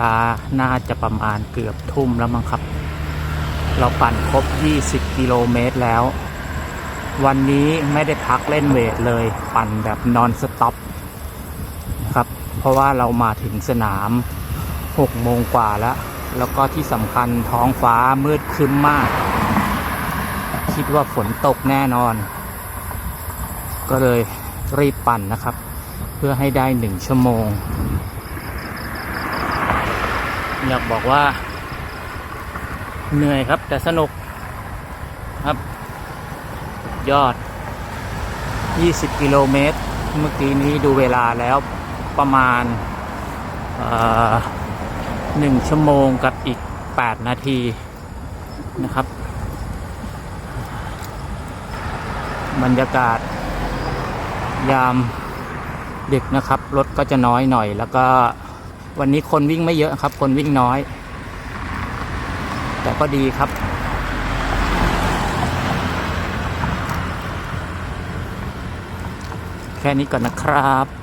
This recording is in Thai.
ลาน่าจะประมาณเกือบทุ่มแล้วมั้งครับ เราปั่นครบ 20 กิโลเมตรแล้ว วันนี้ไม่ได้พักเล่นเวทเลย ปั่นแบบนอนสต็อปนะครับ เพราะว่าเรามาถึงสนาม 6 โมงกว่าแล้ว แล้วก็ที่สำคัญท้องฟ้ามืดครึ้มมาก คิดว่าฝนตกแน่นอน ก็เลยรีบปั่นนะครับ เพื่อให้ได้หนึ่งชั่วโมง อยากบอกว่า เหนื่อยครับ แต่สนุกครับ ยอด 20 กิโลเมตร เมื่อกี้นี้ดูเวลาแล้วประมาณหนึ่งชั่วโมงกับอีก 8 นาทีนะครับ บรรยากาศ ยามดึกนะครับ รถก็จะน้อยหน่อยแล้วก็ วันนี้คนวิ่งไม่เยอะครับ คนวิ่งน้อย แต่ก็ดีครับ แค่นี้ก่อนนะครับ